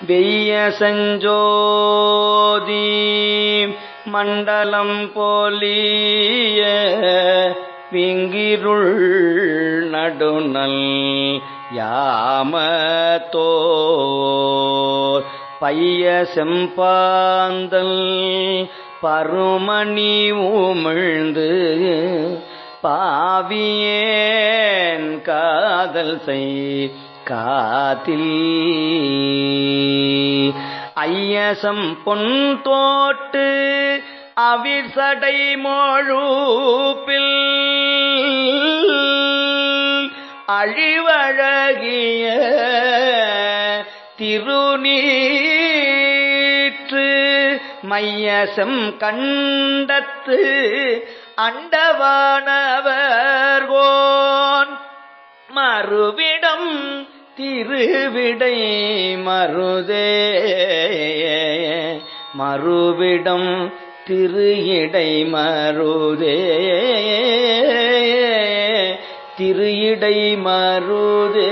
வெய்ய செஞ்சோதி மண்டலம் போலிய விங்கிருள் நடுநல் யாமத்தோர் பைய செம்பாந்தல் பருமணி உமிழ்ந்து பாவியேன் காதல் செய் காதில். ஐயசம் பொன் தோட்டு அவிர் மொழூப்பில். அழிவழகிய திருநீற்று மையசம் கண்டத்து அண்டவானவர். மறுவிடம் திருவிடை மருதே மறுவிடம் திரு இடை மருதே திரு இடை மருதே